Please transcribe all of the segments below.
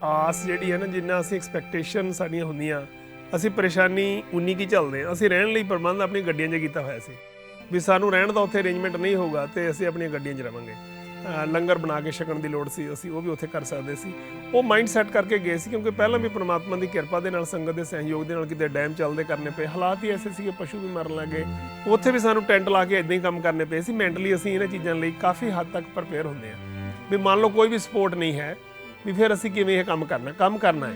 ਆਸ ਜਿਹੜੀ ਹੈ ਨਾ, ਜਿੰਨਾ ਅਸੀਂ ਐਕਸਪੈਕਟੇਸ਼ਨ ਸਾਡੀਆਂ ਹੁੰਦੀਆਂ, ਅਸੀਂ ਪਰੇਸ਼ਾਨੀ ਉਨੀ ਕੀ ਚੱਲਦੇ ਹਾਂ। ਅਸੀਂ ਰਹਿਣ ਲਈ ਪ੍ਰਬੰਧ ਆਪਣੀ ਗੱਡੀਆਂ 'ਚ ਕੀਤਾ ਹੋਇਆ ਸੀ। ਵੀ ਸਾਨੂੰ ਰਹਿਣ ਦਾ ਉੱਥੇ ਅਰੇਂਜਮੈਂਟ ਨਹੀਂ ਹੋਊਗਾ ਤੇ ਅਸੀਂ ਆਪਣੀਆਂ ਗੱਡੀਆਂ 'ਚ ਰਵਾਂਗੇ। ਲੰਗਰ ਬਣਾ ਕੇ ਛਕਣ ਦੀ ਲੋੜ ਸੀ, ਅਸੀਂ ਉਹ ਵੀ ਉੱਥੇ ਕਰ ਸਕਦੇ ਸੀ। ਉਹ ਮਾਈਂਡ ਸੈਟ ਕਰਕੇ ਗਏ ਸੀ ਕਿਉਂਕਿ ਪਹਿਲਾਂ ਵੀ ਪ੍ਰਮਾਤਮਾ ਦੀ ਕਿਰਪਾ ਦੇ ਨਾਲ, ਸੰਗਤ ਦੇ ਸਹਿਯੋਗ ਦੇ ਨਾਲ ਕਿਤੇ ਡੈਮ ਚੱਲਦੇ ਕਰਨੇ ਪਏ। ਹਾਲਾਤ ਹੀ ਐਸੇ ਸੀਗੇ, ਪਸ਼ੂ ਵੀ ਮਰਨ ਲੱਗੇ ਉੱਥੇ ਵੀ ਸਾਨੂੰ ਟੈਂਟ ਲਾ ਕੇ ਇਦਾਂ ਹੀ ਕੰਮ ਕਰਨੇ ਪਏ ਸੀ। ਮੈਂਟਲੀ ਅਸੀਂ ਇਹਨਾਂ ਚੀਜ਼ਾਂ ਲਈ ਕਾਫੀ ਹੱਦ ਤੱਕ ਪ੍ਰਪੇਅਰ ਹੁੰਦੇ ਆ ਵੀ ਮੰਨ ਲਓ ਕੋਈ ਵੀ ਸਪੋਰਟ ਨਹੀਂ ਹੈ ਵੀ ਫਿਰ ਅਸੀਂ ਕਿਵੇਂ ਇਹ ਕੰਮ ਕਰਨਾ ਕੰਮ ਕਰਨਾ ਹੈ।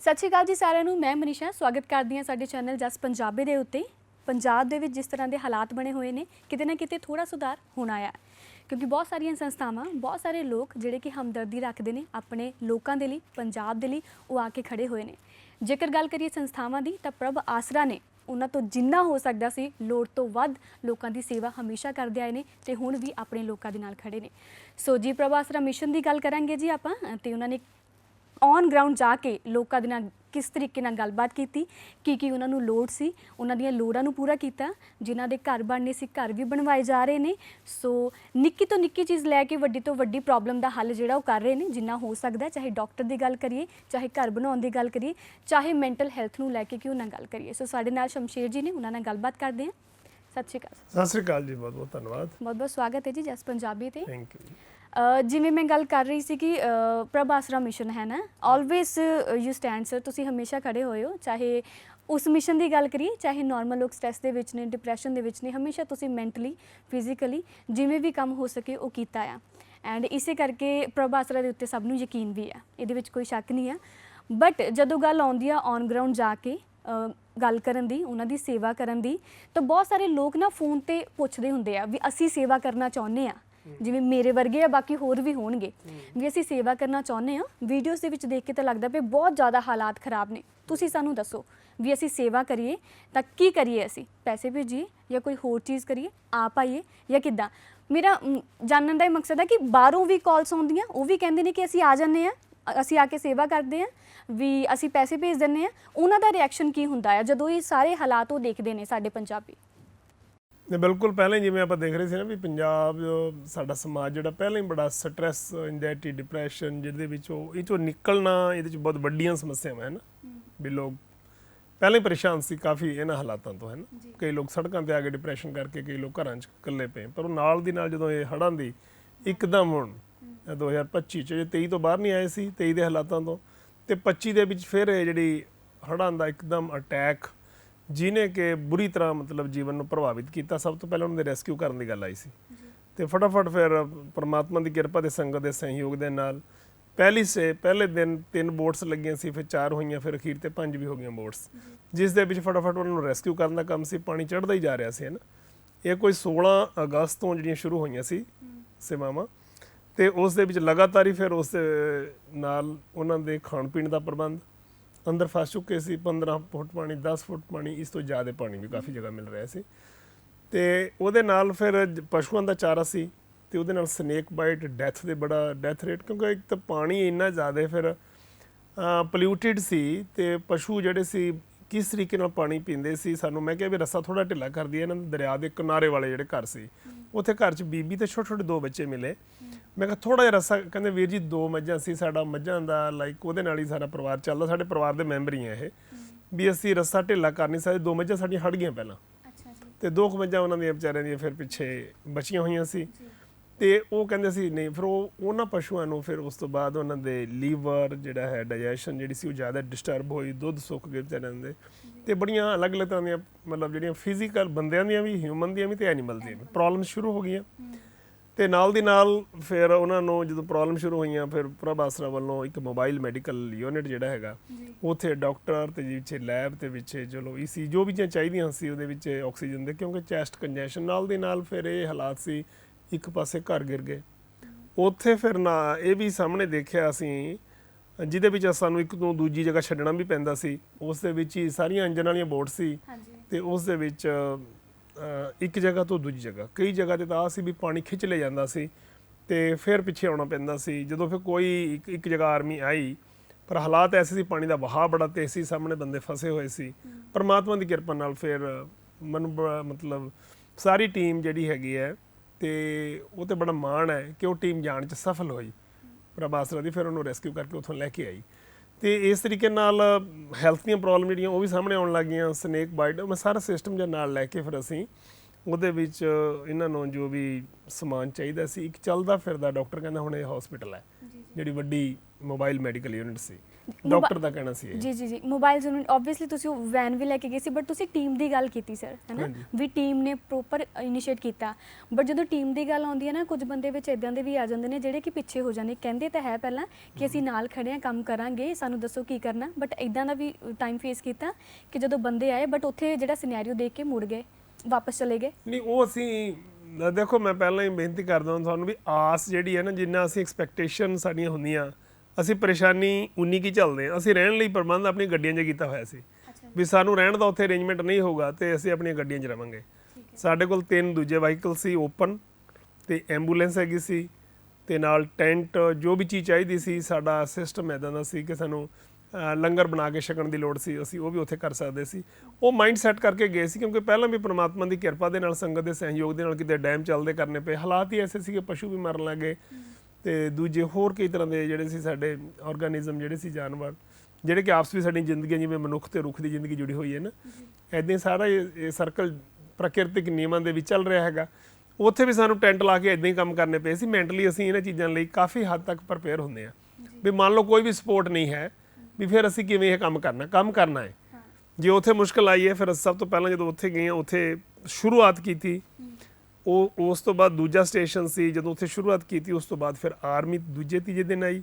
ਸਤਿ ਸ਼੍ਰੀ ਅਕਾਲ ਜੀ ਸਾਰਿਆਂ ਨੂੰ, ਮੈਂ ਮਨੀਸ਼ਾ, ਸਵਾਗਤ ਕਰਦੀ ਹਾਂ ਸਾਡੇ ਚੈਨਲ ਜਸ ਪੰਜਾਬੀ ਦੇ ਉੱਤੇ। ਪੰਜਾਬ ਦੇ ਵਿੱਚ ਜਿਸ ਤਰ੍ਹਾਂ ਦੇ ਹਾਲਾਤ ਬਣੇ ਹੋਏ ਨੇ, ਕਿਤੇ ਨਾ ਕਿਤੇ ਥੋੜਾ ਸੁਧਾਰ ਹੋਣਾ ਆ ਕਿਉਂਕਿ ਬਹੁਤ ਸਾਰੀਆਂ ਸੰਸਥਾਵਾਂ, ਬਹੁਤ ਸਾਰੇ ਲੋਕ ਜਿਹੜੇ ਕਿ ਹਮਦਰਦੀ ਰੱਖਦੇ ਨੇ ਆਪਣੇ ਲੋਕਾਂ ਦੇ ਲਈ, ਪੰਜਾਬ ਦੇ ਲਈ ਉਹ ਆ ਕੇ ਖੜੇ ਹੋਏ ਨੇ। ਜੇਕਰ ਗੱਲ ਕਰੀਏ ਸੰਸਥਾਵਾਂ ਦੀ, ਤਾਂ ਪ੍ਰਭ ਆਸਰਾ ਨੇ ਉਹਨਾਂ ਤੋਂ ਜਿੰਨਾ ਹੋ ਸਕਦਾ ਸੀ ਲੋੜ ਤੋਂ ਵੱਧ ਲੋਕਾਂ ਦੀ ਸੇਵਾ ਹਮੇਸ਼ਾ ਕਰਦੇ ਆਏ ਨੇ ਤੇ ਹੁਣ ਵੀ ਆਪਣੇ ਲੋਕਾਂ ਦੇ ਨਾਲ ਖੜੇ ਨੇ। ਸੋ ਜੀ, ਪ੍ਰਭਾਸਰਾ ਮਿਸ਼ਨ ਦੀ ਗੱਲ ਕਰਾਂਗੇ ਜੀ ਆਪਾਂ, ਤੇ ਉਹਨਾਂ ਨੇ ਔਨ ਗਰਾਊਂਡ ਜਾ ਕੇ ਲੋਕਾਂ ਦੇ ਨਾਲ ਕਿਸ ਤਰੀਕੇ ਨਾਲ ਗੱਲਬਾਤ ਕੀਤੀ ਕੀ ਕੀ ਉਹਨਾਂ ਨੂੰ ਲੋੜ ਸੀ ਉਹਨਾਂ ਦੀਆਂ ਲੋੜਾਂ ਨੂੰ ਪੂਰਾ ਕੀਤਾ ਜਿਨ੍ਹਾਂ ਦੇ ਘਰ ਬਣਨੇ ਸੀ ਘਰ ਵੀ ਬਣਵਾਏ ਜਾ ਰਹੇ ਨੇ। ਸੋ ਨਿੱਕੀ ਤੋਂ ਨਿੱਕੀ ਚੀਜ਼ ਲੈ ਕੇ ਵੱਡੀ ਤੋਂ ਵੱਡੀ ਪ੍ਰੋਬਲਮ ਦਾ ਹੱਲ ਜਿਹੜਾ ਉਹ ਕਰ ਰਹੇ ਨੇ ਜਿੰਨਾ ਹੋ ਸਕਦਾ ਚਾਹੇ ਡਾਕਟਰ ਦੀ ਗੱਲ ਕਰੀਏ ਚਾਹੇ ਘਰ ਬਣਾਉਣ ਦੀ ਗੱਲ ਕਰੀਏ ਚਾਹੇ ਮੈਂਟਲ ਹੈਲਥ ਨੂੰ ਲੈ ਕੇ ਕਿਉਂ ਨਾ ਗੱਲ ਕਰੀਏ। ਸੋ ਸਾਡੇ ਨਾਲ ਸ਼ਮਸ਼ੇਰ ਜੀ ਨੇ ਉਹਨਾਂ ਨਾਲ ਗੱਲਬਾਤ ਕਰਦੇ ਹਾਂ। ਸਤਿ ਸ਼੍ਰੀ ਅਕਾਲ। ਸਤਿ ਸ੍ਰੀ ਅਕਾਲ ਜੀ ਬਹੁਤ ਬਹੁਤ ਧੰਨਵਾਦ। ਬਹੁਤ ਬਹੁਤ ਸਵਾਗਤ ਹੈ ਜੀ ਜਸ ਪੰਜਾਬੀ ਤੇ। ਥੈਂਕ ਯੂ ਜਿਵੇਂ ਮੈਂ ਗੱਲ ਕਰ ਰਹੀ ਸੀ ਕਿ ਅ, ਪ੍ਰਭ ਆਸਰਾ ਮਿਸ਼ਨ ਹੈ ਨਾ? ਆਲਵੇਸ ਯੂ ਸਟੈਂਡ ਸਰ ਤੁਸੀਂ ਹਮੇਸ਼ਾ ਖੜੇ ਹੋਏ ਹੋ ਚਾਹੇ ਉਸ ਮਿਸ਼ਨ ਦੀ ਗੱਲ ਕਰੀਏ ਚਾਹੇ ਨਾਰਮਲ ਲੋਕ ਸਟ੍ਰੈਸ ਦੇ ਵਿੱਚ ਨੇ ਡਿਪਰੈਸ਼ਨ ਦੇ ਵਿੱਚ ਨੇ ਹਮੇਸ਼ਾ ਤੁਸੀਂ ਮੈਂਟਲੀ ਫਿਜ਼ੀਕਲੀ ਜਿਵੇਂ ਵੀ ਕੰਮ ਹੋ ਸਕੇ ਉਹ ਕੀਤਾ ਆ। ਐਂਡ ਇਸੇ ਕਰਕੇ ਪ੍ਰਭ ਆਸਰਾ ਦੇ ਉੱਤੇ ਸਭ ਨੂੰ ਯਕੀਨ ਵੀ ਆ। ਇਹਦੇ ਵਿੱਚ ਕੋਈ ਸ਼ੱਕ ਨਹੀਂ ਆ। ਬਟ ਜਦੋਂ ਗੱਲ ਆਉਂਦੀ ਆ ਔਨ ਗਰਾਊਂਡ ਜਾ ਕੇ ਗੱਲ ਕਰਨ ਦੀ ਉਹਨਾਂ ਦੀ ਸੇਵਾ ਕਰਨ ਦੀ ਤਾਂ ਬਹੁਤ ਸਾਰੇ ਲੋਕ ਨਾ ਫੋਨ ਤੇ ਪੁੱਛਦੇ ਹੁੰਦੇ ਆ ਵੀ ਅਸੀਂ ਸੇਵਾ ਕਰਨਾ ਚਾਹੁੰਦੇ ਆ। ਜਿਵੇਂ ਮੇਰੇ ਵਰਗੇ ਆ, ਬਾਕੀ ਹੋਰ ਵੀ ਹੋਣਗੇ। ਵੀ ਅਸੀਂ ਸੇਵਾ ਕਰਨਾ ਚਾਹੁੰਦੇ ਆ ਵੀਡੀਓਜ਼ ਦੇ ਵਿੱਚ ਦੇਖ ਕੇ ਤਾਂ ਲੱਗਦਾ ਪਏ ਬਹੁਤ ਜ਼ਿਆਦਾ ਹਾਲਾਤ ਖਰਾਬ ਨੇ। ਤੁਸੀਂ ਸਾਨੂੰ ਦੱਸੋ ਵੀ ਅਸੀਂ ਸੇਵਾ ਕਰੀਏ ਤਾਂ ਕੀ ਕਰੀਏ ਅਸੀਂ? ਪੈਸੇ ਭੇਜੀਏ ਜਾਂ ਕੋਈ ਹੋਰ ਚੀਜ਼ ਕਰੀਏ? ਆਪ ਆਈਏ ਜਾਂ ਕਿੱਦਾਂ? ਮੇਰਾ ਜਾਣਨ ਦਾ ਇਹ ਮਕਸਦ ਹੈ ਕਿ ਬਾਹਰੋਂ ਵੀ ਕਾਲਸ ਆਉਂਦੀਆਂ, ਉਹ ਵੀ ਕਹਿੰਦੇ ਨੇ ਕਿ ਅਸੀਂ ਆ ਜਾਂਦੇ ਆ ਅਸੀਂ ਆ ਕੇ ਸੇਵਾ ਕਰਦੇ ਆ ਵੀ ਅਸੀਂ ਪੈਸੇ ਭੇਜ ਦਿੰਨੇ ਆ ਉਹਨਾਂ ਦਾ ਰਿਐਕਸ਼ਨ ਕੀ ਹੁੰਦਾ ਹੈ ਜਦੋਂ ਇਹ ਸਾਰੇ ਹਾਲਾਤ ਉਹ ਦੇਖਦੇ ਨੇ ਸਾਡੇ ਪੰਜਾਬੀ ਨੇ ਬਿਲਕੁਲ ਪਹਿਲਾਂ ਹੀ ਜਿਵੇਂ ਆਪਾਂ ਦੇਖ ਰਹੇ ਸੀ ਨਾ ਵੀ ਪੰਜਾਬ ਸਾਡਾ ਸਮਾਜ ਜਿਹੜਾ ਪਹਿਲਾਂ ਹੀ ਬੜਾ ਸਟ੍ਰੈਸ ਐਂਜ਼ਾਇਟੀ ਡਿਪਰੈਸ਼ਨ ਜਿਹਦੇ ਵਿੱਚ ਉਹ ਇਹ ਚੋਂ ਨਿਕਲਣਾ ਇਹਦੇ ਚ ਬਹੁਤ ਵੱਡੀਆਂ ਸਮੱਸਿਆਵਾਂ ਹਨ ਵੀ ਲੋਕ ਪਹਿਲਾਂ ਹੀ ਪਰੇਸ਼ਾਨ ਸੀ ਕਾਫੀ ਇਹਨਾਂ ਹਾਲਾਤਾਂ ਤੋਂ ਹਨ ਕਈ ਲੋਕ ਸੜਕਾਂ ਤੇ ਆ ਕੇ ਡਿਪਰੈਸ਼ਨ ਕਰਕੇ ਕਈ ਲੋਕ ਘਰਾਂ 'ਚ ਇਕੱਲੇ ਪਏ। ਪਰ ਉਹ ਨਾਲ ਦੀ ਨਾਲ ਜਦੋਂ ਇਹ ਹੜ੍ਹਾਂ ਦੀ ਇੱਕਦਮ ਹੁਣ ਇਹ 2025 ਚ ਜੇ 23 ਤੋਂ ਬਾਹਰ ਨਹੀਂ ਆਏ ਸੀ 23 ਦੇ ਹਾਲਾਤਾਂ ਤੋਂ ਤੇ 25 ਦੇ ਵਿੱਚ ਫਿਰ ਇਹ ਜਿਹੜੀ ਹੜ੍ਹਾਂ ਦਾ ਇੱਕਦਮ ਅਟੈਕ ਜਿਨੇ ਕਿ ਬੁਰੀ ਤਰ੍ਹਾਂ ਮਤਲਬ ਜੀਵਨ ਨੂੰ ਪ੍ਰਭਾਵਿਤ ਕੀਤਾ, ਸਭ ਤੋਂ ਪਹਿਲਾਂ ਉਹਨਾਂ ਦੇ ਰੈਸਕਿਊ ਕਰਨ ਦੀ ਗੱਲ ਆਈ ਸੀ। ਤੇ ਫਟਾਫਟ ਫਿਰ ਪਰਮਾਤਮਾ ਦੀ ਕਿਰਪਾ ਦੇ ਸੰਗਤ ਦੇ ਸਹਿਯੋਗ ਦੇ ਨਾਲ ਪਹਿਲੀ ਸੇ, ਪਹਿਲੇ ਦਿਨ ਤਿੰਨ ਬੋਟਸ ਲੱਗੀਆਂ ਸੀ, ਫਿਰ ਚਾਰ ਹੋਈਆਂ, ਫਿਰ ਅਖੀਰ ਤੇ ਪੰਜ ਵੀ ਹੋ ਗਈਆਂ ਬੋਟਸ। ਜਿਸ ਦੇ ਵਿੱਚ ਫਟਾਫਟ ਉਹਨਾਂ ਨੂੰ ਰੈਸਕਿਊ ਕਰਨ ਦਾ ਕੰਮ ਸੀ, ਪਾਣੀ ਚੜ੍ਹਦਾ ਹੀ ਜਾ ਰਿਹਾ ਸੀ, ਹੈ ਨਾ? ਇਹ ਕੋਈ 16 ਅਗਸਤ ਤੋਂ ਜਿਹੜੀਆਂ ਸ਼ੁਰੂ ਹੋਈਆਂ ਸੀ ਸੇਵਾਵਾਂ, ਤੇ ਉਸ ਦੇ ਵਿੱਚ ਲਗਾਤਾਰ ਹੀ ਫਿਰ ਉਸ ਨਾਲ ਉਹਨਾਂ ਦੇ ਖਾਣ ਪੀਣ ਦਾ ਪ੍ਰਬੰਧ ਅੰਦਰ ਫਸ ਚੁੱਕੇ ਸੀ 15 ਫੁੱਟ ਪਾਣੀ 10 ਫੁੱਟ ਪਾਣੀ, ਇਸ ਤੋਂ ਜ਼ਿਆਦਾ ਪਾਣੀ ਵੀ ਕਾਫੀ ਜਗ੍ਹਾ ਮਿਲ ਰਿਹਾ ਸੀ। ਤੇ ਉਹਦੇ ਨਾਲ ਫਿਰ ਪਸ਼ੂਆਂ ਦਾ ਚਾਰਾ ਸੀ ਤੇ ਉਹਦੇ ਨਾਲ ਸਨੇਕ ਬਾਈਟ ਡੈਥ ਦੇ ਬੜਾ ਡੈਥ ਰੇਟ ਕਿਉਂਕਿ ਇੱਕ ਤਾਂ ਪਾਣੀ ਇੰਨਾ ਜ਼ਿਆਦਾ ਫਿਰ ਪੋਲਿਊਟਿਡ ਸੀ ਤੇ ਪਸ਼ੂ ਜਿਹੜੇ ਸੀ ਕਿਸ ਤਰੀਕੇ ਨਾਲ ਪਾਣੀ ਪੀਂਦੇ ਸੀ? ਸਾਨੂੰ ਮੈਂ ਕਿਹਾ ਵੀ ਰਸਾ ਥੋੜਾ ਢਿੱਲਾ ਕਰ ਦਈਏ ਇਹਨਾਂ ਨੂੰ ਦਰਿਆ ਦੇ ਕਿਨਾਰੇ ਵਾਲੇ ਜਿਹੜੇ ਘਰ ਸੀ। ਉੱਥੇ ਘਰ 'ਚ ਬੀਬੀ ਤੇ ਛੋਟੇ ਛੋਟੇ ਦੋ ਬੱਚੇ ਮਿਲੇ। ਮੈਂ ਕਿਹਾ ਥੋੜਾ ਜਿਹਾ ਰਸਾ ਕਹਿੰਦੇ ਵੀਰ ਜੀ ਦੋ ਮੱਝਾਂ ਸੀ ਸਾਡਾ ਮੱਝਾਂ ਦਾ ਲਾਈਕ ਉਹਦੇ ਨਾਲ ਹੀ ਸਾਰਾ ਪਰਿਵਾਰ ਚੱਲਦਾ ਸਾਡੇ ਪਰਿਵਾਰ ਦੇ ਮੈਂਬਰ ਹੀ ਆ ਇਹ। ਵੀ ਅਸੀਂ ਰਸਾ ਢਿੱਲਾ ਕਰ ਨਹੀਂ ਸਕਦੇ ਦੋ ਮੱਝਾਂ ਸਾਡੀਆਂ ਹੜ ਗਈਆਂ ਪਹਿਲਾਂ। ਅੱਛਾ ਜੀ। ਤੇ ਦੋ ਕੁ ਮੱਝਾਂ ਉਹਨਾਂ ਦੀਆਂ ਵਿਚਾਰਿਆਂ ਦੀਆਂ ਫਿਰ ਪਿੱਛੇ ਬਚੀਆਂ ਹੋਈਆਂ ਸੀ। ਤੇ ਉਹ ਕਹਿੰਦੇ ਸੀ ਨਹੀਂ ਫਿਰ ਉਹ ਉਹਨਾਂ ਪਸ਼ੂਆਂ ਨੂੰ ਫਿਰ ਉਸ ਤੋਂ ਬਾਅਦ ਉਹਨਾਂ ਦੇ ਲੀਵਰ ਜਿਹੜਾ ਹੈ ਡਾਈਜੈਸ਼ਨ ਜਿਹੜੀ ਸੀ ਉਹ ਜ਼ਿਆਦਾ ਡਿਸਟਰਬ ਹੋਈ ਦੁੱਧ ਸੁੱਕ ਗਏ ਵਿਚਾਰਿਆਂ ਦੇ। ਤੇ ਬੜੀਆਂ ਅਲੱਗ-ਅਲੱਗ ਤਰ੍ਹਾਂ ਦੀਆਂ ਮਤਲਬ ਜਿਹੜੀਆਂ ਫਿਜ਼ੀਕਲ ਬੰਦਿਆਂ ਦੀਆਂ ਵੀ ਹਿਊਮਨ ਦੀਆਂ ਵੀ ਤੇ ਐਨੀਮਲ ਦੀਆਂ ਵੀ ਪ੍ਰੋਬਲਮ ਸ਼ੁਰੂ ਹੋ ਗਈਆਂ। ਤੇ ਨਾਲ ਦੀ ਨਾਲ ਫਿਰ ਉਹਨਾਂ ਨੂੰ ਜਦੋਂ ਪ੍ਰੋਬਲਮ ਸ਼ੁਰੂ ਹੋਈਆਂ ਫਿਰ ਪ੍ਰਭ ਆਸਰਾ ਵੱਲੋਂ ਇੱਕ ਮੋਬਾਈਲ ਮੈਡੀਕਲ ਯੂਨਿਟ ਜਿਹੜਾ ਹੈਗਾ ਉੱਥੇ ਡਾਕਟਰ ਤੇ ਜੀ ਵਿੱਚ ਲੈਬ ਤੇ ਵਿੱਚ ਚਲੋ ਈਸੀ ਜੋ ਵੀ ਚਾਹੀਦੀਆਂ ਸੀ ਉਹਦੇ ਵਿੱਚ ਆਕਸੀਜਨ ਦੇ ਕਿਉਂਕਿ ਚੈਸਟ ਕੰਜੈਸ਼ਨ ਨਾਲ ਦੇ ਨਾਲ ਫਿਰ ਇਹ ਹਾਲਾਤ ਸੀ ਇੱਕ ਪਾਸੇ ਘਰ ਗਿਰ ਗਏ। ਉੱਥੇ ਫਿਰ ਨਾ ਇਹ ਵੀ ਸਾਹਮਣੇ ਦੇਖਿਆ ਅਸੀਂ ਜਿਹਦੇ ਵਿੱਚ ਸਾਨੂੰ ਇੱਕ ਤੋਂ ਦੂਜੀ ਜਗ੍ਹਾ ਛੱਡਣਾ ਵੀ ਪੈਂਦਾ ਸੀ। ਉਸ ਦੇ ਵਿੱਚ ਹੀ ਸਾਰੀਆਂ ਇੰਜਨ ਵਾਲੀਆਂ ਬੋਟ ਸੀ ਤੇ ਉਸ ਦੇ ਵਿੱਚ ਇੱਕ ਜਗ੍ਹਾ ਤੋਂ ਦੂਜੀ ਜਗ੍ਹਾ। ਕਈ ਜਗ੍ਹਾ ਤੇ ਤਾਂ ਆਹ ਸੀ ਵੀ ਪਾਣੀ ਖਿੱਚ ਲੈ ਜਾਂਦਾ ਸੀ ਤੇ ਫਿਰ ਪਿੱਛੇ ਆਉਣਾ ਪੈਂਦਾ ਸੀ। ਜਦੋਂ ਫਿਰ ਕੋਈ ਇੱਕ, ਇੱਕ ਜਗ੍ਹਾ ਆਰਮੀ ਆਈ ਪਰ ਹਾਲਾਤ ਐਸੇ ਸੀ ਪਾਣੀ ਦਾ ਵਹਾਅ ਬੜਾ ਤੇਜ਼ ਸੀ ਸਾਹਮਣੇ ਬੰਦੇ ਫਸੇ ਹੋਏ ਸੀ। ਪਰਮਾਤਮਾ ਦੀ ਕਿਰਪਾ ਨਾਲ ਫਿਰ ਮੈਨੂੰ ਮਤਲਬ ਸਾਰੀ ਟੀਮ ਜਿਹੜੀ ਹੈਗੀ ਹੈ ਤੇ ਉਹ ਤੇ ਬੜਾ ਮਾਣ ਹੈ ਕਿ ਉਹ ਟੀਮ ਜਾਣ ਚ ਸਫਲ ਹੋਈ। ਪ੍ਰਭਾਸਰਾ ਦੀ ਫਿਰ ਉਹਨੂੰ ਰੈਸਕਿਊ ਕਰਕੇ ਉੱਥੋਂ ਲੈ ਕੇ ਆਈ। ਤੇ ਇਸ ਤਰੀਕੇ ਨਾਲ ਹੈਲਥ ਦੀਆਂ ਪ੍ਰੋਬਲਮ ਜਿਹੜੀਆਂ ਉਹ ਵੀ ਸਾਹਮਣੇ ਆਉਣ ਲੱਗੀਆਂ। ਸਨੇਕ ਬਾਈਟ ਮੈਂ ਸਾਰਾ ਸਿਸਟਮ ਜਿਹਾ ਨਾਲ ਲੈ ਕੇ ਫਿਰ ਅਸੀਂ ਉਹਦੇ ਵਿੱਚ ਇਹਨਾਂ ਨੂੰ ਜੋ ਵੀ ਸਮਾਨ ਚਾਹੀਦਾ ਸੀ ਇੱਕ ਚੱਲਦਾ ਫਿਰਦਾ ਡਾਕਟਰ ਕਹਿੰਦਾ ਹੁਣ ਇਹ ਹਸਪੀਟਲ ਹੈ। ਜਿਹੜੀ ਵੱਡੀ ਮੋਬਾਈਲ ਮੈਡੀਕਲ ਯੂਨਿਟ ਸੀ। ਡਾਕਟਰ ਦਾ ਕਹਿਣਾ ਸੀ ਜੀ ਜੀ ਜੀ। ਮੋਬਾਈਲ ਜ਼ਰੂਰ ਆਬਵੀਅਸਲੀ ਤੁਸੀਂ ਉਹ ਵੈਨ ਵੀ ਲੈ ਕੇ ਗਏ ਸੀ ਬਟ ਤੁਸੀਂ ਟੀਮ ਦੀ ਗੱਲ ਕੀਤੀ ਸਰ ਹੈਨਾ। ਵੀ ਟੀਮ ਨੇ ਪ੍ਰੋਪਰ ਇਨੀਸ਼ੀਏਟ ਕੀਤਾ। ਬਟ ਜਦੋਂ ਟੀਮ ਦੀ ਗੱਲ ਆਉਂਦੀ ਹੈ ਨਾ ਕੁਝ ਬੰਦੇ ਵਿੱਚ ਇਦਾਂ ਦੇ ਵੀ ਆ ਜਾਂਦੇ ਨੇ ਜਿਹੜੇ ਕਿ ਪਿੱਛੇ ਹੋ ਜਾਂਦੇ। ਕਹਿੰਦੇ ਤਾਂ ਹੈ ਪਹਿਲਾਂ ਕਿ ਅਸੀਂ ਨਾਲ ਖੜੇ ਆ ਕੰਮ ਕਰਾਂਗੇ ਸਾਨੂੰ ਦੱਸੋ ਕੀ ਕਰਨਾ। ਬਟ ਇਦਾਂ ਦਾ ਵੀ ਟਾਈਮ ਫੇਸ ਕੀਤਾ ਕਿ ਜਦੋਂ ਬੰਦੇ ਆਏ ਬਟ ਉੱਥੇ ਜਿਹੜਾ ਸਿਨੈਰੀਓ ਦੇਖ ਕੇ ਮੁੜ ਗਏ ਵਾਪਸ ਚਲੇ ਗਏ। ਨਹੀਂ ਉਹ ਅਸੀਂ ਦੇਖੋ ਮੈਂ ਪਹਿਲਾਂ ਹੀ ਬੇਨਤੀ ਕਰਦਾ ਹਾਂ ਤੁਹਾਨੂੰ ਵੀ ਆਸ ਜਿਹੜੀ ਹੈ ਨਾ ਜਿੰਨਾ ਅਸੀਂ ਐਕਸਪੈਕਟੇਸ਼ਨ ਸਾਡੀਆਂ ਹੁੰਦੀਆਂ ਅਸੀਂ ਪਰੇਸ਼ਾਨੀ ਉਨੀ ਕੀ ਚੱਲਦੇ ਹਾਂ। ਅਸੀਂ ਰਹਿਣ ਲਈ ਪ੍ਰਬੰਧ ਆਪਣੀ ਗੱਡੀਆਂ 'ਚ ਕੀਤਾ ਹੋਇਆ ਸੀ। ਵੀ ਸਾਨੂੰ ਰਹਿਣ ਦਾ ਉੱਥੇ ਅਰੇਂਜਮੈਂਟ ਨਹੀਂ ਹੋਊਗਾ ਤੇ ਅਸੀਂ ਆਪਣੀਆਂ ਗੱਡੀਆਂ 'ਚ ਰਵਾਂਗੇ। ਸਾਡੇ ਕੋਲ ਤਿੰਨ ਦੂਜੇ ਵਾਹੀਕਲ ਸੀ ਓਪਨ ਤੇ ਐਂਬੂਲੈਂਸ ਹੈਗੀ ਸੀ ਤੇ ਨਾਲ ਟੈਂਟ ਜੋ ਵੀ ਚੀਜ਼ ਚਾਹੀਦੀ ਸੀ ਸਾਡਾ ਸਿਸਟਮ ਐਦਾਂ ਦਾ ਸੀ ਕਿ ਸਾਨੂੰ ਲੰਗਰ ਬਣਾ ਕੇ ਛਕਣ ਦੀ ਲੋੜ ਸੀ ਅਸੀਂ ਉਹ ਵੀ ਉੱਥੇ ਕਰ ਸਕਦੇ ਸੀ। ਉਹ ਮਾਈਂਡ ਸੈਟ ਕਰਕੇ ਗਏ ਸੀ ਕਿਉਂਕਿ ਪਹਿਲਾਂ ਵੀ ਪ੍ਰਮਾਤਮਾ ਦੀ ਕਿਰਪਾ ਦੇ ਨਾਲ ਸੰਗਤ ਦੇ ਸਹਿਯੋਗ ਦੇ ਨਾਲ ਕਿਤੇ ਡੈਮ ਚੱਲਦੇ ਕਰਨੇ ਪਏ। ਹਾਲਾਤ ਹੀ ਐਸੇ ਸੀ ਕਿ ਪਸ਼ੂ ਵੀ ਮਰਨ ਲੱਗੇ ਤੇ ਦੂਜੇ ਹੋਰ ਕਈ ਤਰ੍ਹਾਂ ਦੇ ਜਿਹੜੇ ਸੀ ਸਾਡੇ ਆਰਗੇਨਿਜ਼ਮ ਜਿਹੜੇ ਸੀ ਜਾਨਵਰ ਜਿਹੜੇ ਕਿ ਆਪਸ ਵਿੱਚ ਸਾਡੀ ਜ਼ਿੰਦਗੀ ਜਿਵੇਂ ਮਨੁੱਖ ਤੇ ਰੁੱਖ ਦੀ ਜ਼ਿੰਦਗੀ ਜੁੜੀ ਹੋਈ ਹੈ ਨਾ ਐਦਾਂ ਹੀ ਸਾਰਾ ਇਹ ਸਰਕਲ ਪ੍ਰਕਿਰਤਿਕ ਨਿਯਮਾਂ ਦੇ ਵਿੱਚ ਚੱਲ ਰਿਹਾ ਹੈਗਾ। ਉੱਥੇ ਵੀ ਸਾਨੂੰ ਟੈਂਟ ਲਾ ਕੇ ਐਦਾਂ ਹੀ ਕੰਮ ਕਰਨੇ ਪਏ ਸੀ। ਮੈਂਟਲੀ ਅਸੀਂ ਇਹਨਾਂ ਚੀਜ਼ਾਂ ਲਈ ਕਾਫੀ ਹੱਦ ਤੱਕ ਪ੍ਰਪੇਅਰ ਹੁੰਦੇ ਆ ਵੀ ਮੰਨ ਲਓ ਕੋਈ ਵੀ ਸਪੋਰਟ ਨਹੀਂ ਹੈ ਵੀ ਫਿਰ ਅਸੀਂ ਕਿਵੇਂ ਇਹ ਕੰਮ ਕਰਨਾ ਕੰਮ ਕਰਨਾ ਹੈ। ਜੇ ਉੱਥੇ ਮੁਸ਼ਕਲ ਆਈ ਹੈ ਫਿਰ ਸਭ ਤੋਂ ਪਹਿਲਾਂ ਜਦੋਂ ਉੱਥੇ ਗਏ ਉੱਥੇ ਸ਼ੁਰੂਆਤ ਕੀਤੀ। ਉਹ ਉਸ ਤੋਂ ਬਾਅਦ ਦੂਜਾ ਸਟੇਸ਼ਨ ਸੀ ਜਦੋਂ ਉੱਥੇ ਸ਼ੁਰੂਆਤ ਕੀਤੀ ਉਸ ਤੋਂ ਬਾਅਦ ਫਿਰ ਆਰਮੀ ਦੂਜੇ ਤੀਜੇ ਦਿਨ ਆਈ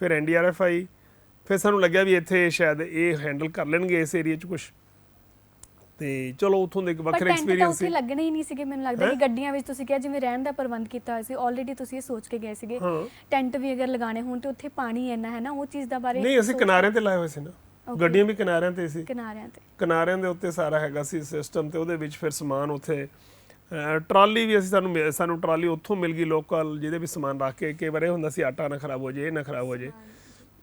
ਫਿਰ ਐਨਡੀਆਰਐਫ ਆਈ ਫਿਰ ਸਾਨੂੰ ਲੱਗਿਆ ਵੀ ਇੱਥੇ ਸ਼ਾਇਦ ਇਹ ਹੈਂਡਲ ਕਰ ਲੈਣਗੇ ਇਸ ਏਰੀਆ 'ਚ ਕੁਝ ਤੇ ਚਲੋ ਉੱਥੋਂ ਦੇ ਇੱਕ ਵੱਖਰਾ ਐਕਸਪੀਰੀਅੰਸ ਉੱਥੇ ਸੀ। ਲੱਗਣੇ ਹੀ ਨਹੀਂ ਸੀਗੇ ਮੈਨੂੰ ਲੱਗਦਾ? ਕਿ ਗੱਡੀਆਂ ਵਿੱਚ ਤੁਸੀਂ ਕਿਹਾ ਜਿਵੇਂ ਰਹਿਣ ਦਾ ਪ੍ਰਬੰਧ ਕੀਤਾ ਹੋਇਆ ਸੀ ਆਲਰੇਡੀ ਤੁਸੀਂ ਇਹ ਸੋਚ ਕੇ ਗਏ ਸੀਗੇ ਟੈਂਟ ਵੀ ਅਗਰ ਲਗਾਣੇ ਹੋਣ ਤੇ ਉੱਥੇ ਪਾਣੀ ਇੰਨਾ ਹੈ ਨਾ ਉਹ ਚੀਜ਼ ਦਾ ਬਾਰੇ ਨਹੀਂ ਅਸੀਂ ਕਿਨਾਰਿਆਂ ਤੇ ਲਾਏ ਹੋਏ ਸੀ ਨਾ. ਗੱਡੀਆਂ ਵੀ ਕਿਨਾਰਿਆਂ ਤੇ ਸੀ। ਕਿਨਾਰਿਆਂ ਤੇ। ਕਿਨਾਰਿਆਂ ਦੇ ਉੱਤੇ ਸਾਰਾ ਹੈਗਾ ਸੀ ਸਿਸਟਮ ਤੇ ਉਹਦੇ ਵਿੱਚ ਫਿਰ ਸਮਾਨ ਉੱਥੇ ਟਰਾਲੀ ਵੀ ਅਸੀਂ ਸਾਨੂੰ ਸਾਨੂੰ ਟਰਾਲੀ ਉੱਥੋਂ ਮਿਲ ਗਈ ਲੋਕਲ ਜਿਹਦੇ ਵੀ ਸਮਾਨ ਰੱਖ ਕੇ ਕਈ ਵਾਰ ਇਹ ਹੁੰਦਾ ਸੀ ਆਟਾ ਨਾ ਖਰਾਬ ਹੋ ਜੇ ਇਹ ਨਾ ਖਰਾਬ ਹੋ ਜੇ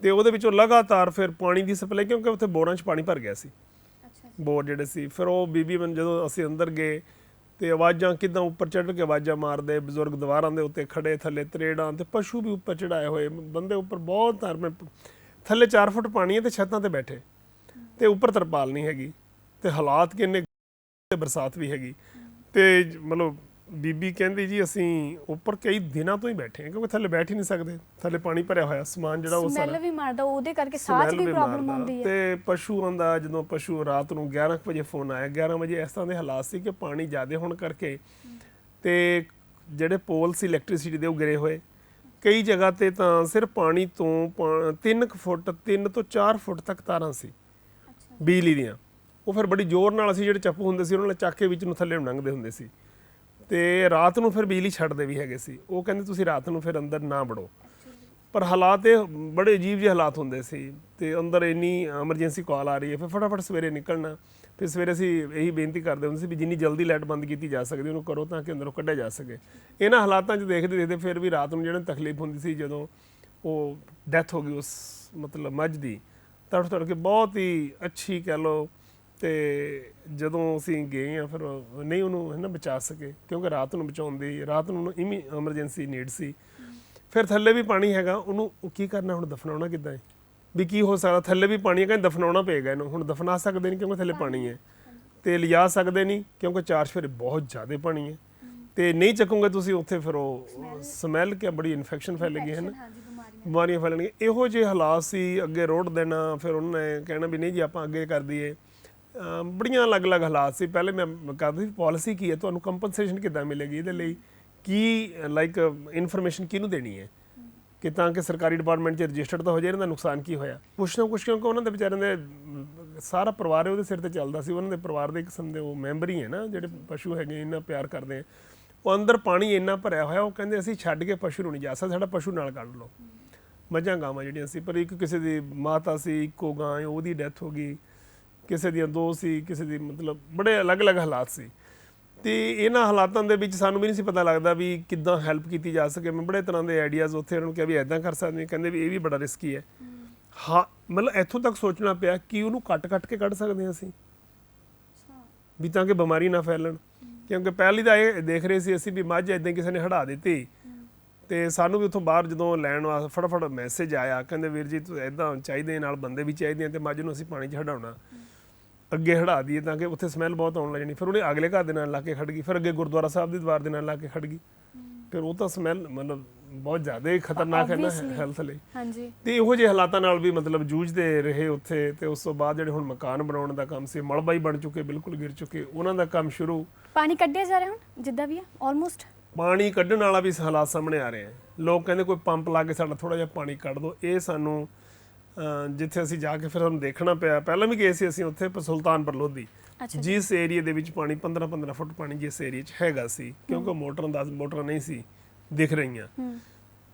ਤੇ ਉਹਦੇ ਵਿੱਚੋਂ ਲਗਾਤਾਰ ਫਿਰ ਪਾਣੀ ਦੀ ਸਪਲਾਈ ਕਿਉਂਕਿ ਉੱਥੇ ਬੋਰਾਂ 'ਚ ਪਾਣੀ ਭਰ ਗਿਆ ਸੀ। ਅੱਛਾ ਬੋਰ ਜਿਹੜੇ ਸੀ ਫਿਰ ਉਹ ਬੀਬੀ ਬਨ ਜਦੋਂ ਅਸੀਂ ਅੰਦਰ ਗਏ ਤੇ ਆਵਾਜ਼ਾਂ ਕਿਦਾਂ ਉੱਪਰ ਚੜ੍ਹ ਕੇ ਆਵਾਜ਼ਾਂ ਮਾਰਦੇ ਬਜ਼ੁਰਗ ਦੀਵਾਰਾਂ ਦੇ ਉੱਤੇ ਖੜੇ ਥੱਲੇ ਤਰੇੜਾਂ ਤੇ ਪਸ਼ੂ ਵੀ ਉੱਪਰ ਚੜਾਏ ਹੋਏ ਬੰਦੇ ਉੱਪਰ ਬਹੁਤ ਧਰਮ ਥੱਲੇ 4 ਫੁੱਟ ਪਾਣੀ ਹੈ ਤੇ ਛੱਤਾਂ ਤੇ ਬੈਠੇ। ਤੇ ਉੱਪਰ ਤਰਪਾਲ ਨਹੀਂ ਹੈਗੀ ਤੇ ਹਾਲਾਤ ਕਿੰਨੇ ਤੇ ਬਰਸਾਤ ਵੀ ਹੈਗੀ। ਤੇ ਮਤਲਬ ਬੀਬੀ ਕਹਿੰਦੀ ਜੀ ਅਸੀਂ ਉੱਪਰ ਕਈ ਦਿਨਾਂ ਤੋਂ ਹੀ ਬੈਠੇ ਹਾਂ ਕਿਉਂਕਿ ਥੱਲੇ ਬੈਠ ਹੀ ਨਹੀਂ ਸਕਦੇ। ਥੱਲੇ ਪਾਣੀ ਭਰਿਆ ਹੋਇਆ ਸਮਾਨ ਜਿਹੜਾ ਉਹ ਸਾਰਾ ਸਮੈਲ ਵੀ ਮਾਰਦਾ ਉਹਦੇ ਕਰਕੇ ਸਾਹ 'ਚ smell ਵੀ ਪ੍ਰੋਬਲਮ ਮਾਰਦਾ। ਆਉਂਦੀ ਹੈ। ਤੇ ਪਸ਼ੂਆਂ ਦਾ ਜਦੋਂ ਪਸ਼ੂ ਰਾਤ ਨੂੰ 11 ਕੁ ਵਜੇ ਫੋਨ ਆਇਆ 11 ਵਜੇ ਇਸ ਤਰ੍ਹਾਂ ਦੇ ਹਾਲਾਤ ਸੀ ਕਿ ਪਾਣੀ ਜ਼ਿਆਦਾ ਹੋਣ ਕਰਕੇ ਤੇ ਜਿਹੜੇ ਪੋਲ ਸੀ ਇਲੈਕਟ੍ਰਿਸਿਟੀ ਦੇ ਉਹ ਗਿਰੇ ਹੋਏ। ਕਈ ਜਗ੍ਹਾ ਤੇ ਤਾਂ ਸਿਰਫ ਪਾਣੀ ਤੋਂ 3 ਫੁੱਟ 3 ਤੋਂ 4 ਫੁੱਟ ਤੱਕ ਤਾਰਾਂ ਸੀ ਬਿਜਲੀ ਦੀਆਂ। ਉਹ ਫਿਰ ਬੜੀ ਜ਼ੋਰ ਨਾਲ ਅਸੀਂ ਜਿਹੜੇ ਚੱਪੂ ਹੁੰਦੇ ਸੀ, ਉਹਨਾਂ ਨਾਲ ਚੱਕ ਕੇ ਵਿੱਚ ਨੂੰ ਥੱਲੇ ਨੂੰ ਲੰਘਦੇ ਹੁੰਦੇ ਸੀ। ਤੇ ਰਾਤ ਨੂੰ ਫਿਰ ਬਿਜਲੀ ਛੱਡਦੇ ਵੀ ਹੈਗੇ ਸੀ। ਉਹ ਕਹਿੰਦੇ ਤੁਸੀਂ ਰਾਤ ਨੂੰ ਫਿਰ ਅੰਦਰ ਨਾ ਵੜੋ। ਪਰ ਹਾਲਾਤ ਇਹ ਬੜੇ ਅਜੀਬ ਜਿਹੇ ਹਾਲਾਤ ਹੁੰਦੇ ਸੀ ਤੇ ਅੰਦਰ ਇੰਨੀ ਐਮਰਜੈਂਸੀ ਕਾਲ ਆ ਰਹੀ ਹੈ। ਫਿਰ ਫਟਾਫਟ ਸਵੇਰੇ ਨਿਕਲਣਾ। ਫਿਰ ਸਵੇਰੇ ਅਸੀਂ ਇਹੀ ਬੇਨਤੀ ਕਰਦੇ ਹੁੰਦੇ ਸੀ ਵੀ ਜਿੰਨੀ ਜਲਦੀ ਲਾਈਟ ਬੰਦ ਕੀਤੀ ਜਾ ਸਕਦੀ ਉਹਨੂੰ ਕਰੋ ਤਾਂ ਕਿ ਅੰਦਰੋਂ ਕੱਢਿਆ ਜਾ ਸਕੇ। ਇਹਨਾਂ ਹਾਲਾਤਾਂ 'ਚ ਦੇਖਦੇ ਦੇਖਦੇ ਫਿਰ ਵੀ ਰਾਤ ਨੂੰ ਜਿਹੜਾ ਤਕਲੀਫ ਹੁੰਦੀ ਸੀ, ਜਦੋਂ ਉਹ ਡੈਥ ਹੋ ਗਈ ਉਸ ਮਤਲਬ ਮੱਝ ਦੀ ਤੜ ਤੜ ਕੇ ਬਹੁਤ ਹੀ ਅੱਛੀ ਕਹਿ ਲਓ ਤੇ ਜਦੋਂ ਅਸੀਂ ਗਏ ਆ ਫਿਰ ਨਹੀਂ ਉਹਨੂੰ ਹੈ ਨਾ ਬਚਾ ਸਕੇ ਕਿਉਂਕਿ ਰਾਤ ਨੂੰ ਬਚਾਉਣ ਦੀ ਰਾਤ ਨੂੰ ਇਮੀ ਐਮਰਜੈਂਸੀ ਨੀਡ ਸੀ। ਫਿਰ ਥੱਲੇ ਵੀ ਪਾਣੀ ਹੈਗਾ ਉਹਨੂੰ ਉਹ ਕੀ ਕਰਨਾ ਹੁਣ ਦਫਨਾਉਣਾ ਕਿੱਦਾਂ ਹੈ? ਵੀ ਕੀ ਹੋ ਸਕਦਾ ਥੱਲੇ ਵੀ ਪਾਣੀ ਹੈ ਕਹਿੰਦੇ ਦਫਨਾਉਣਾ ਪਏਗਾ ਇਹਨੂੰ ਹੁਣ ਦਫਨਾ ਸਕਦੇ ਨਹੀਂ ਕਿਉਂਕਿ ਥੱਲੇ ਪਾਣੀ ਹੈ। ਤੇ ਲਿਜਾ ਸਕਦੇ ਨਹੀਂ ਕਿਉਂਕਿ ਚਾਰ ਫਿਰ ਬਹੁਤ ਜ਼ਿਆਦਾ ਪਾਣੀ ਹੈ। ਤੇ ਨਹੀਂ ਚੱਕੋਗੇ ਤੁਸੀਂ ਉੱਥੇ ਫਿਰ ਉਹ ਸਮੈਲ ਕਿ ਬੜੀ ਇਨਫੈਕਸ਼ਨ ਫੈਲੇਗੀ ਹੈ ਨਾ? ਬਿਮਾਰੀਆਂ ਫੈਲਣਗੀਆਂ। ਇਹੋ ਜਿਹੇ ਹਾਲਾਤ ਸੀ ਅੱਗੇ ਰੋਡ ਦੇਣਾ ਫਿਰ ਉਹਨਾਂ ਕਹਿਣਾ ਵੀ ਨਹੀਂ ਜੀ ਆਪਾਂ ਅੱਗੇ ਕਰ ਦਈਏ। ਬੜੀਆਂ ਅਲੱਗ-ਅਲੱਗ ਹਾਲਾਤ ਸੀ। ਪਹਿਲੇ ਮੈਂ ਕਰਦੀ ਸੀ ਪਾਲਿਸੀ ਕੀ ਹੈ, ਤੁਹਾਨੂੰ ਕੰਪਨਸੇਸ਼ਨ ਕਿੱਦਾਂ ਮਿਲੇਗੀ ਇਹਦੇ ਲਈ? ਕੀ ਲਾਈਕ ਇਨਫੋਰਮੇਸ਼ਨ ਕਿਹਨੂੰ ਦੇਣੀ ਹੈ? ਕਿ ਤਾਂ ਕਿ ਸਰਕਾਰੀ ਡਿਪਾਰਟਮੈਂਟ 'ਚ ਰਜਿਸਟਰਡ ਤਾਂ ਹੋ ਜਾਏ, ਇਹਨਾਂ ਦਾ ਨੁਕਸਾਨ ਕੀ ਹੋਇਆ? ਕੁਛ ਨਾ ਕੁਛ ਕਿਉਂਕਿ ਉਹਨਾਂ ਦੇ ਵਿਚਾਰਿਆਂ ਦੇ ਸਾਰਾ ਪਰਿਵਾਰ ਉਹਦੇ ਸਿਰ ਤੇ ਚੱਲਦਾ ਸੀ। ਉਹਨਾਂ ਦੇ ਪਰਿਵਾਰ ਦੇ ਕਿਸਮ ਦੇ ਉਹ ਮੈਂਬਰ ਹੀ ਹੈ ਨਾ, ਜਿਹੜੇ ਪਸ਼ੂ ਹੈਗੇ, ਇੰਨਾ ਪਿਆਰ ਕਰਦੇ ਆ। ਉਹ ਅੰਦਰ ਪਾਣੀ ਇੰਨਾ ਭਰਿਆ ਹੋਇਆ, ਉਹ ਕਹਿੰਦੇ ਅਸੀਂ ਛੱਡ ਕੇ ਪਸ਼ੂ ਨੂੰ ਨਹੀਂ ਜਾ ਸਕਦੇ, ਸਾਡਾ ਪਸ਼ੂ ਨਾਲ ਕੱਢ ਲਓ। ਮੱਝਾਂ ਗਾਵਾਂ ਜਿਹੜੀਆਂ ਸੀ, ਪਰ ਇੱਕ ਕਿਸੇ ਦੀ ਮਾਤਾ ਸੀ, ਇੱਕੋ ਗਾਂ, ਉਹਦੀ ਡੈਥ ਹੋ ਗਈ। ਕਿਸੇ ਦੀਆਂ ਦੋ ਸੀ ਕਿਸੇ ਦੀ ਮਤਲਬ ਬੜੇ ਅਲੱਗ-ਅਲੱਗ ਹਾਲਾਤ ਸੀ। ਤੇ ਇਹਨਾਂ ਹਾਲਾਤਾਂ ਦੇ ਵਿੱਚ ਸਾਨੂੰ ਵੀ ਨਹੀਂ ਸੀ ਪਤਾ ਲੱਗਦਾ ਵੀ ਕਿੱਦਾਂ ਹੈਲਪ ਕੀਤੀ ਜਾ ਸਕੇ। ਮੈਂ ਬੜੇ ਤਰ੍ਹਾਂ ਦੇ ਆਈਡੀਆਜ਼ ਉੱਥੇ ਉਹਨਾਂ ਨੂੰ ਕਿਹਾ ਵੀ ਐਦਾਂ ਕਰ ਸਕਦੇ ਕਹਿੰਦੇ ਵੀ ਇਹ ਵੀ ਬੜਾ ਰਿਸਕੀ ਹੈ। ਹਾਂ। ਮਤਲਬ ਇੱਥੋਂ ਤੱਕ ਸੋਚਣਾ ਪਿਆ ਕਿ ਉਹਨੂੰ ਕੱਟ-ਕੱਟ ਕੇ ਕੱਢ ਸਕਦੇ ਹਾਂ ਅਸੀਂ। ਵੀ ਤਾਂ ਕਿ ਬਿਮਾਰੀ ਨਾ ਫੈਲਣ। ਕਿਉਂਕਿ ਪਹਿਲੀ ਤਾਂ ਇਹ ਦੇਖ ਰਹੇ ਸੀ ਅਸੀਂ ਵੀ ਮੱਝ ਇਦਾਂ ਕਿਸੇ ਨੇ ਹੜਾ ਦਿੱਤੀ। ਤੇ ਸਾਨੂੰ ਵੀ ਉੱਥੋਂ ਬਾਹਰ ਜਦੋਂ ਲੈਣ ਵਾਸਤੇ ਫਟਾਫਟ ਮੈਸੇਜ ਆਇਆ। ਕਹਿੰਦੇ ਵੀਰ ਜੀ ਤੁਸੀਂ ਇਦਾਂ ਚਾਹੀਦੇ ਨਾਲ ਬੰਦੇ ਵੀ ਚਾਹੀਦੇ ਆ ਤੇ ਮੱਝ ਨੂੰ ਅਸੀਂ ਪਾਣੀ 'ਚ ਹਟਾਉਣਾ ਅੱਗੇ ਹੜਾ ਦਈਏ ਤਾਂ ਕਿ ਉੱਥੇ ਸਮੈਲ ਬਹੁਤ ਆਉਣ ਲੱਗ ਜਾਣੀ। ਫਿਰ ਉਹਨੇ ਅਗਲੇ ਘਰ ਦੇ ਨਾਲ ਲਾ ਕੇ ਖੜ ਗਈ। ਫਿਰ ਅੱਗੇ ਗੁਰਦੁਆਰਾ ਸਾਹਿਬ ਦੀ ਦੀਵਾਰ ਦੇ ਨਾਲ ਲਾ ਕੇ ਖੜ ਗਈ। ਫਿਰ ਉਹ ਤਾਂ ਸਮੈਲ ਮਤਲਬ ਬਹੁਤ ਜ਼ਿਆਦਾ ਹੀ ਖਤਰਨਾਕ ਹੈ ਨਾ. ਹੈਲਥ ਲਈ। ਹਾਂਜੀ। ਤੇ ਇਹੋ ਜਿਹੇ ਹਾਲਾਤਾਂ ਨਾਲ ਵੀ ਮਤਲਬ ਜੂਝਦੇ ਰਹੇ ਉੱਥੇ ਤੇ ਉਸ ਤੋਂ ਬਾਅਦ ਜਿਹੜੇ ਹੁਣ ਮਕਾਨ ਬਣਾਉਣ ਦਾ ਕੰਮ ਸੀ ਮਲਬਾ ਹੀ ਬਣ ਚੁੱਕੇ ਬਿਲਕੁਲ ਗਿਰ ਚੁੱਕੇ ਉਹਨਾਂ ਦਾ ਕੰਮ ਸ਼ੁਰੂ। ਪਾਣੀ ਕੱਢਿਆ ਜਾ ਰਿਹਾ ਹੁਣ ਜਿੱਦਾਂ ਵੀ ਹੈ ਆਲਮੋਸਟ ਪਾਣੀ ਕੱਢਣ ਵਾਲਾ ਵੀ ਹਾਲਾਤ ਸਾਹਮਣੇ ਆ ਰਹੇ ਆ ਲੋਕ ਕਹਿੰਦੇ ਕੋਈ ਪੰਪ ਲਾ ਕੇ ਸਾਡਾ ਥੋੜਾ ਜਿਹਾ ਪਾਣੀ ਕੱਢ ਦਿਓ। ਇਹ ਸਾਨੂੰ ਜਿੱਥੇ ਅਸੀਂ ਜਾ ਕੇ ਫਿਰ ਸਾਨੂੰ ਦੇਖਣਾ ਪਿਆ। ਪਹਿਲਾਂ ਵੀ ਗਏ ਸੀ ਅਸੀਂ ਉੱਥੇ ਪਰ ਸੁਲਤਾਨਪੁਰ ਲੋਧੀ ਜਿਸ ਏਰੀਆ ਦੇ ਵਿੱਚ ਪਾਣੀ 15 15 ਫੁੱਟ ਪਾਣੀ ਜਿਸ ਏਰੀਆ 'ਚ ਹੈਗਾ ਸੀ ਕਿਉਂਕਿ ਮੋਟਰਾਂ ਦਾ ਮੋਟਰਾਂ ਨਹੀਂ ਸੀ ਦਿਖ ਰਹੀਆਂ।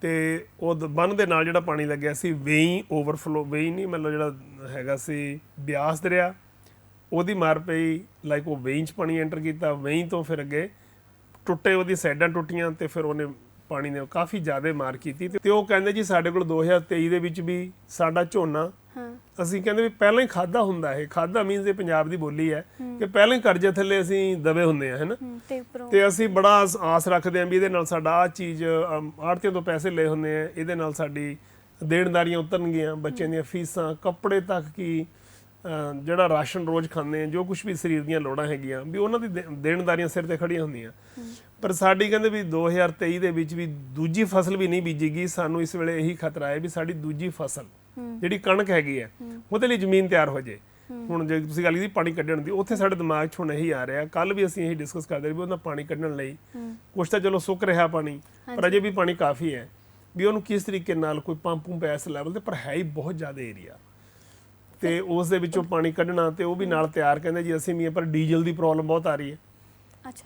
ਤੇ ਉਹ ਬੰਨ ਦੇ ਨਾਲ ਜਿਹੜਾ ਪਾਣੀ ਲੱਗਿਆ ਸੀ ਵੇਈ ਓਵਰਫਲੋ ਵੇਈ ਨਹੀਂ ਮਤਲਬ ਜਿਹੜਾ ਹੈਗਾ ਸੀ ਬਿਆਸ ਦਰਿਆ ਉਹਦੀ ਮਾਰ ਪਈ ਲਾਈਕ ਉਹ ਵੇਈ ਚ ਪਾਣੀ ਐਂਟਰ ਕੀਤਾ ਵੇਈ ਤੋਂ ਫਿਰ ਅੱਗੇ ਟੁੱਟੇ ਉਹਦੀ ਸਾਈਡਾਂ ਟੁੱਟੀਆਂ ਤੇ ਫਿਰ ਉਹਨੇ ਪਾਣੀ ਨੇ ਕਾਫੀ ਜ਼ਿਆਦਾ ਮਾਰ ਕੀਤੀ ਤੇ ਉਹ ਕਹਿੰਦੇ ਜੀ ਸਾਡੇ ਕੋਲ 2023 ਦੇ ਵਿੱਚ ਵੀ ਸਾਡਾ ਝੋਨਾ ਹਾਂ। ਅਸੀਂ ਕਹਿੰਦੇ ਵੀ ਪਹਿਲਾਂ ਹੀ ਖਾਦਾ ਹੁੰਦਾ ਇਹ। ਖਾਦਾ ਮੀਨਸ ਇਹ ਪੰਜਾਬ ਦੀ ਬੋਲੀ ਹੈ ਕਿ ਪਹਿਲਾਂ ਹੀ ਕਰਜ਼ੇ ਥੱਲੇ ਅਸੀਂ ਦਬੇ ਹੁੰਦੇ ਆ ਹੈਨਾ? ਤੇ ਅਸੀਂ ਬੜਾ ਆਸ- ਰੱਖਦੇ ਆਂ ਵੀ ਇਹਦੇ ਨਾਲ ਸਾਡਾ ਆ ਚੀਜ਼ ਆੜਤੀਆਂ ਤੋਂ ਪੈਸੇ ਲਏ ਹੁੰਦੇ ਆ ਇਹਦੇ ਨਾਲ ਸਾਡੀ ਦੇਣਦਾਰੀਆਂ ਉਤਰਨਗੀਆਂ ਬੱਚਿਆਂ ਦੀਆਂ ਫੀਸਾਂ ਕੱਪੜੇ ਤੱਕ ਕੀ ਜਿਹੜਾ ਰਾਸ਼ਨ ਰੋਜ਼ ਖਾਂਦੇ ਆ ਜੋ ਕੁਝ ਵੀ ਸਰੀਰ ਦੀਆਂ ਲੋੜਾਂ ਹੈਗੀਆਂ ਵੀ ਉਹਨਾਂ ਦੇ- ਦੇਣਦਾਰੀਆਂ ਸਿਰ ਤੇ ਖੜੀਆਂ ਹੁੰਦੀਆਂ। ਪਰ ਸਾਡੀ ਕਹਿੰਦੇ ਵੀ 2023 ਦੇ ਵਿੱਚ ਵੀ ਦੂਜੀ ਫਸਲ ਵੀ ਨਹੀਂ ਬੀਜੀਗੀ ਸਾਨੂੰ ਇਸ ਵੇਲੇ ਇਹੀ ਖਤਰਾ ਹੈ ਵੀ ਸਾਡੀ ਦੂਜੀ ਫਸਲ ਜਿਹੜੀ ਕਣਕ ਹੈਗੀ ਹੈ ਉਹਦੇ ਲਈ ਜ਼ਮੀਨ ਤਿਆਰ ਹੋ ਜੇ। ਹੁਣ ਜੇ ਤੁਸੀਂ ਗੱਲ ਕੀਤੀ ਪਾਣੀ ਕੱਢਣ ਦੀ ਉੱਥੇ ਸਾਡੇ ਦਿਮਾਗ 'ਚ ਹੁਣ ਇਹੀ ਆ ਰਿਹਾ ਕੱਲ ਵੀ ਅਸੀਂ ਇਹੀ ਡਿਸਕਸ ਕਰਦੇ ਰਹੇ ਵੀ ਉਹਨਾਂ ਪਾਣੀ ਕੱਢਣ ਲਈ ਕੁਛ ਤਾਂ ਚਲੋ ਸੁੱਕ ਰਿਹਾ ਪਾਣੀ ਪਰ ਅਜੇ ਵੀ ਪਾਣੀ ਕਾਫੀ ਹੈ। ਵੀ ਉਹਨੂੰ ਕਿਸ ਤਰੀਕੇ ਨਾਲ ਕੋਈ ਪੰਪ ਪੰਪ ਐਸ ਲੈਵਲ ਤੇ ਪਰ ਹੈ ਹੀ ਬਹੁਤ ਜ਼ਿਆਦਾ ਏਰੀਆ ਤੇ ਉਸ ਦੇ ਵਿੱਚੋਂ ਪਾਣੀ ਕੱਢਣਾ ਤੇ ਉਹ ਵੀ ਨਾਲ ਤਿਆਰ ਕਹਿੰਦੇ ਜੀ ਅਸੀਂ ਵੀ ਪਰ ਡੀਜ਼ਲ ਦੀ ਪ੍ਰੋਬਲਮ ਬਹੁਤ ਆ ਰਹੀ ਹੈ।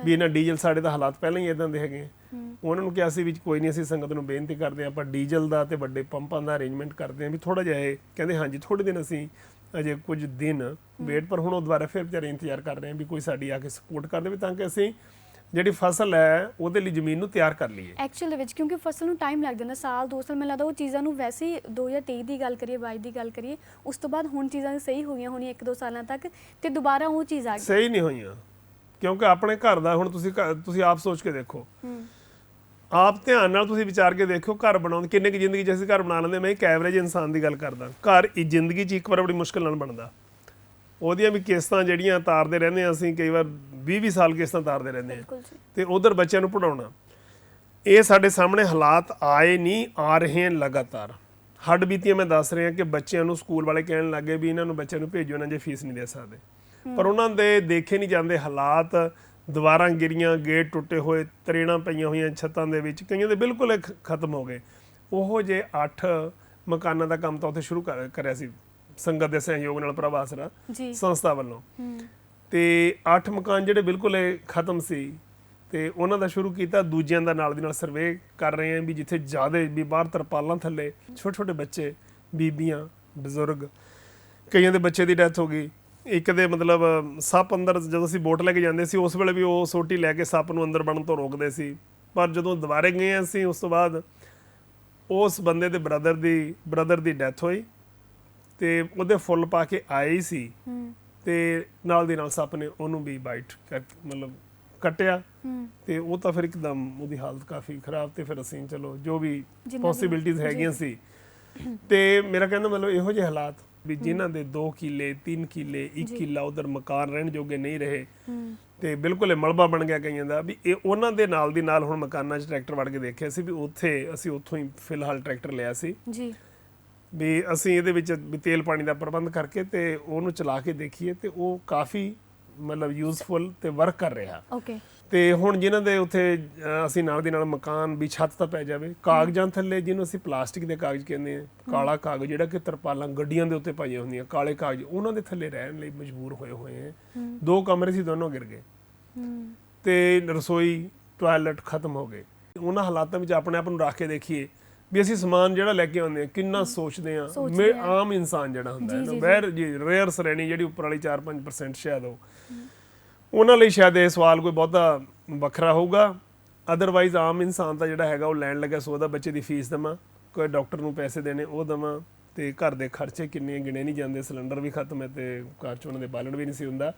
ਵੀ ਇਹਨਾਂ ਡੀਜ਼ਲ ਸਾਡੇ ਤਾਂ ਹਾਲਾਤ ਪਹਿਲਾਂ ਹੀ ਇਦਾਂ ਦੇ ਹੈਗੇ ਆ। ਉਹਨਾਂ ਨੂੰ ਕਿਹਾ ਸੀ ਵੀ ਕੋਈ ਨਹੀਂ ਅਸੀਂ ਸੰਗਤ ਨੂੰ ਬੇਨਤੀ ਕਰਦੇ ਆਪਾਂ ਡੀਜ਼ਲ ਦਾ ਤੇ ਵੱਡੇ ਪੰਪਾਂ ਦਾ ਅਰੇਂਜਮੈਂਟ ਕਰਦੇ ਹਾਂ ਵੀ ਥੋੜਾ ਜਿਹਾ ਇਹ ਕਹਿੰਦੇ ਹਾਂਜੀ ਥੋੜੇ ਦਿਨ ਅਸੀਂ ਅਜੇ ਕੁਝ ਦਿਨ ਵੇਟ ਪਰ ਹੁਣ ਉਹ ਦੁਬਾਰਾ ਫਿਰ ਵਿਚਾਰੇ ਇੰਤਜ਼ਾਰ ਕਰ ਰਹੇ ਹਾਂ ਵੀ ਕੋਈ ਸਾਡੀ ਆ ਕੇ ਸਪੋਰਟ ਕਰ ਦੇਵੇ ਤਾਂ ਕਿ ਅਸੀਂ ਜਿਹੜੀ ਫਸਲ ਹੈ ਉਹਦੇ ਲਈ ਜ਼ਮੀਨ ਨੂੰ ਤਿਆਰ ਕਰ ਲਈਏ। ਐਕਚੁਅਲ ਦੇ ਵਿੱਚ ਕਿਉਂਕਿ ਫਸਲ ਨੂੰ ਟਾਈਮ ਲੱਗ ਜਾਂਦਾ ਸਾਲ ਦੋ ਸਾਲ ਮੈਨੂੰ ਲੱਗਦਾ ਉਹ ਚੀਜ਼ਾਂ ਨੂੰ ਵੈਸੇ ਹੀ 2023 ਦੀ ਗੱਲ ਕਰੀਏ 22 ਦੀ ਗੱਲ ਕਰੀਏ ਉਸ ਤੋਂ ਬਾਅਦ ਹੁਣ ਚੀਜ਼ਾਂ ਸਹੀ ਹੋ ਗਈਆਂ ਹੋਣੀਆਂ ਇੱਕ ਦੋ ਸਾਲਾਂ ਤੱਕ ਤੇ ਦੁਬਾਰਾ ਉਹ ਚੀਜ਼ ਆ ਗਈ। ਸਹੀ ਨਹੀਂ ਹੋਈਆਂ। ਕਿਉਂਕਿ ਆਪਣੇ ਘਰ ਦਾ ਹੁਣ ਤੁਸੀਂ ਤੁਸੀਂ ਆਪ ਸੋਚ ਕੇ ਦੇਖੋ। ਆਪ ਧਿਆਨ ਨਾਲ ਤੁਸੀਂ ਵਿਚਾਰ ਕੇ ਦੇਖਿਓ ਘਰ ਬਣਾਉਣ ਕਿੰਨੇ ਕੀ ਜ਼ਿੰਦਗੀ 'ਚ ਅਸੀਂ ਘਰ ਬਣਾ ਲੈਂਦੇ ਮੈਂ ਇੱਕ ਐਵਰੇਜ ਇਨਸਾਨ ਦੀ ਗੱਲ ਕਰਦਾ। ਘਰ ਇਹ ਜ਼ਿੰਦਗੀ 'ਚ ਇੱਕ ਵਾਰ ਬੜੀ ਮੁਸ਼ਕਲ ਨਾਲ ਬਣਦਾ। ਉਹਦੀਆਂ ਵੀ ਕਿਸ਼ਤਾਂ ਜਿਹੜੀਆਂ ਤਾਰਦੇ ਰਹਿੰਦੇ ਹਾਂ ਅਸੀਂ ਕਈ ਵਾਰ 20-20 ਸਾਲ ਕਿਸ਼ਤਾਂ ਤਾਰਦੇ ਰਹਿੰਦੇ ਜੀ। ਤੇ ਉਧਰ ਬੱਚਿਆਂ ਨੂੰ ਪੜਾਉਣਾ ਇਹ ਸਾਡੇ ਸਾਹਮਣੇ ਹਾਲਾਤ ਆਏ ਨਹੀਂ ਆ ਰਹੇ ਹਨ ਲਗਾਤਾਰ। ਹੱਡ ਬੀਤੀਆਂ ਮੈਂ ਦੱਸ ਰਿਹਾ ਕਿ ਬੱਚਿਆਂ ਨੂੰ ਸਕੂਲ ਵਾਲੇ ਕਹਿਣ ਲੱਗੇ ਵੀ ਇਹਨਾਂ ਨੂੰ ਬੱਚਿਆਂ ਨੂੰ ਭੇਜੋ ਨਾ ਜੇ ਫੀਸ ਨਹੀਂ ਦੇ ਸਕਦੇ। ਪਰ ਉਹਨਾਂ ਦੇ ਦੇਖੇ ਨਹੀਂ ਜਾਂਦੇ ਹਾਲਾਤ। ਦੀਵਾਰਾਂ ਗਿਰੀਆਂ ਗੇਟ ਟੁੱਟੇ ਹੋਏ ਤਰੇੜਾਂ ਪਈਆਂ ਹੋਈਆਂ ਛੱਤਾਂ ਦੇ ਵਿੱਚ ਕਈਆਂ ਦੇ ਬਿਲਕੁਲ ਖਤਮ ਹੋ ਗਏ। ਉਹੋ ਜੇ 8 ਮਕਾਨਾਂ ਦਾ ਕੰਮ ਤਾਂ ਉੱਥੇ ਸ਼ੁਰੂ ਕਰ- ਕਰਿਆ ਸੀ। ਸੰਗਤ ਦੇ ਸਹਿਯੋਗ ਨਾਲ ਪ੍ਰਭਾਸਰਾ ਸੰਸਥਾ ਵੱਲੋਂ। ਤੇ 8 ਮਕਾਨ ਜਿਹੜੇ ਬਿਲਕੁਲ ਖਤਮ ਸੀ ਤੇ ਉਹਨਾਂ ਦਾ ਸ਼ੁਰੂ ਕੀਤਾ ਦੂਜਿਆਂ ਦਾ ਨਾਲ ਦੀ ਨਾਲ ਸਰਵੇ ਕਰ ਰਹੇ ਆਂ ਵੀ ਜਿੱਥੇ ਜ਼ਿਆਦਾ ਵੀ ਬਾਹਰ ਤਰਪਾਲਾਂ ਥੱਲੇ ਛੋਟੇ ਛੋਟੇ ਬੱਚੇ ਬੀਬੀਆਂ ਬਜ਼ੁਰਗ ਕਈਆਂ ਦੇ ਬੱਚੇ ਦੀ ਡੈਥ ਹੋ ਗਈ। ਇੱਕ ਦੇ ਮਤਲਬ ਸੱਪ ਅੰਦਰ ਜਦੋਂ ਅਸੀਂ ਬੋਟ ਲੈ ਕੇ ਜਾਂਦੇ ਸੀ ਉਸ ਵੇਲੇ ਵੀ ਉਹ ਸੋਟੀ ਲੈ ਕੇ ਸੱਪ ਨੂੰ ਅੰਦਰ ਬਣਨ ਤੋਂ ਰੋਕਦੇ ਸੀ। ਪਰ ਜਦੋਂ ਦੁਬਾਰੇ ਗਏ ਅਸੀਂ ਉਸ ਤੋਂ ਬਾਅਦ ਉਸ ਬੰਦੇ ਦੇ ਬ੍ਰਦਰ ਦੀ ਬ੍ਰਦਰ ਦੀ ਡੈਥ ਹੋਈ ਤੇ ਉਹਦੇ ਫੁੱਲ ਪਾ ਕੇ ਆਏ ਸੀ। ਤੇ ਨਾਲ ਦੀ ਨਾਲ ਸੱਪ ਨੇ ਉਹਨੂੰ ਵੀ ਬਾਈਟ ਕਰ ਮਤਲਬ ਕੱਟਿਆ। ਤੇ ਉਹ ਤਾਂ ਫਿਰ ਇੱਕਦਮ ਉਹਦੀ ਹਾਲਤ ਕਾਫੀ ਖਰਾਬ ਤੇ ਫਿਰ ਅਸੀਂ ਚਲੋ ਜੋ ਵੀ- ਪੋਸਿਬਿਲਿਟੀਆਂ ਹੈਗੀਆਂ ਸੀ। ਤੇ ਮੇਰਾ ਕਹਿੰਦਾ ਮਤਲਬ ਇਹੋ ਜਿਹੇ ਹਾਲਾਤ ਵੀ ਜਿਨ੍ਹਾਂ ਦੇ 2 ਕਿੱਲੇ 3 ਕਿੱਲੇ 1 ਜੀ। ਕਿੱਲਾ ਉਧਰ ਮਕਾਨ ਰਹਿਣ ਜੋਗੇ ਨਹੀਂ ਰਹੇ। ਤੇ ਬਿਲਕੁਲ ਇਹ ਮਲਬਾ ਬਣ ਗਿਆ ਕਈਆਂ ਦਾ ਵੀ ਇਹ ਉਹਨਾਂ ਦੇ ਨਾਲ ਦੀ ਨਾਲ ਹੁਣ ਮਕਾਨਾਂ 'ਚ ਟਰੈਕਟਰ ਵੜ ਕੇ ਦੇਖਿਆ ਸੀ ਵੀ ਉੱਥੇ ਅਸੀਂ ਉੱਥੋਂ ਹੀ ਫਿਲਹਾਲ ਟਰੈਕਟਰ ਲਿਆ ਸੀ। ਜੀ। ਵੀ ਅਸੀਂ ਇਹਦੇ ਵਿੱਚ ਵੀ ਤੇਲ ਪਾਣੀ ਦਾ ਪ੍ਰਬੰਧ ਕਰਕੇ ਤੇ ਉਹਨੂੰ ਚਲਾ ਕੇ ਦੇਖੀਏ ਤੇ ਉਹ ਕਾਫੀ ਮਤਲਬ ਯੂਸਫੁਲ ਤੇ ਵਰਕ ਕਰ ਰਿਹਾ। ਓਕੇ ਤੇ ਹੁਣ ਜਿਨ੍ਹਾਂ ਦੇ ਉੱਥੇ ਅਸੀਂ ਨਾਲ ਦੀ ਨਾਲ ਮਕਾਨ ਵੀ ਛੱਤ ਤਾਂ ਪੈ ਜਾਵੇ ਕਾਗਜ਼ਾਂ ਥੱਲੇ ਜਿਹਨੂੰ ਅਸੀਂ ਪਲਾਸਟਿਕ ਦੇ ਕਾਗਜ਼ ਕਹਿੰਦੇ ਆ ਕਾਲਾ ਕਾਗਜ਼ ਜਿਹੜਾ ਕਿ ਤਰਪਾਲਾਂ ਗੱਡੀਆਂ ਦੇ ਉੱਤੇ ਪਾਈਆਂ ਹੁੰਦੀਆਂ ਕਾਲੇ ਕਾਗਜ਼ ਉਹਨਾਂ ਦੇ ਥੱਲੇ ਰਹਿਣ ਲਈ ਮਜਬੂਰ ਹੋਏ ਹੋਏ ਆ ਦੋ ਕਮਰੇ ਸੀ ਦੋਨੋਂ ਗਿਰ ਗਏ। ਹੂੰ। ਤੇ ਰਸੋਈ ਟਾਇਲਟ ਖਤਮ ਹੋ ਗਏ। ਉਹਨਾਂ ਹਾਲਾਤਾਂ ਵਿੱਚ ਆਪਣੇ ਆਪ ਨੂੰ ਰੱਖ ਕੇ ਦੇਖੀਏ ਵੀ ਅਸੀਂ ਸਮਾਨ ਜਿਹੜਾ ਲੈ ਕੇ ਆਉਂਦੇ ਆ ਕਿੰਨਾ ਸੋਚਦੇ ਆ ਮੇ-। ਆਮ ਇਨਸਾਨ ਜਿਹੜਾ ਹੁੰਦਾ ਹੈ ਨਾ ਵੈਰ ਜੀ। ਰੇਅਰ ਸ਼੍ਰੇਣੀ ਜਿਹੜੀ ਉੱਪਰ ਵਾਲੀ 4-5% ਸ਼ਾਇਦ ਉਹ। ਉਹਨਾਂ ਲਈ ਸ਼ਾਇਦ ਇਹ ਸਵਾਲ ਕੋਈ ਬਹੁਤਾ ਵੱਖਰਾ ਹੋਊਗਾ। ਅਦਰਵਾਈਜ਼ ਆਮ ਇਨਸਾਨ ਤਾਂ ਜਿਹੜਾ ਹੈਗਾ ਉਹ ਲੈਣ ਲੱਗਾ ਸੋਦਾ ਬੱਚੇ ਦੀ ਫੀਸ ਦੇਵਾਂ, ਕੋਈ ਡਾਕਟਰ ਨੂੰ ਪੈਸੇ ਦੇਣੇ, ਉਹ ਦੇਵਾਂ, ਤੇ ਘਰ ਦੇ ਖਰਚੇ ਕਿੰਨੇ ਗਿਣੇ ਨਹੀਂ ਜਾਂਦੇ, ਸਿਲੰਡਰ ਵੀ ਖਤਮ ਹੈ ਤੇ ਘਰ ਚ ਉਹਨਾਂ ਦੇ ਬਾਲਣ ਵੀ ਨਹੀਂ ਸੀ ਹੁੰਦਾ।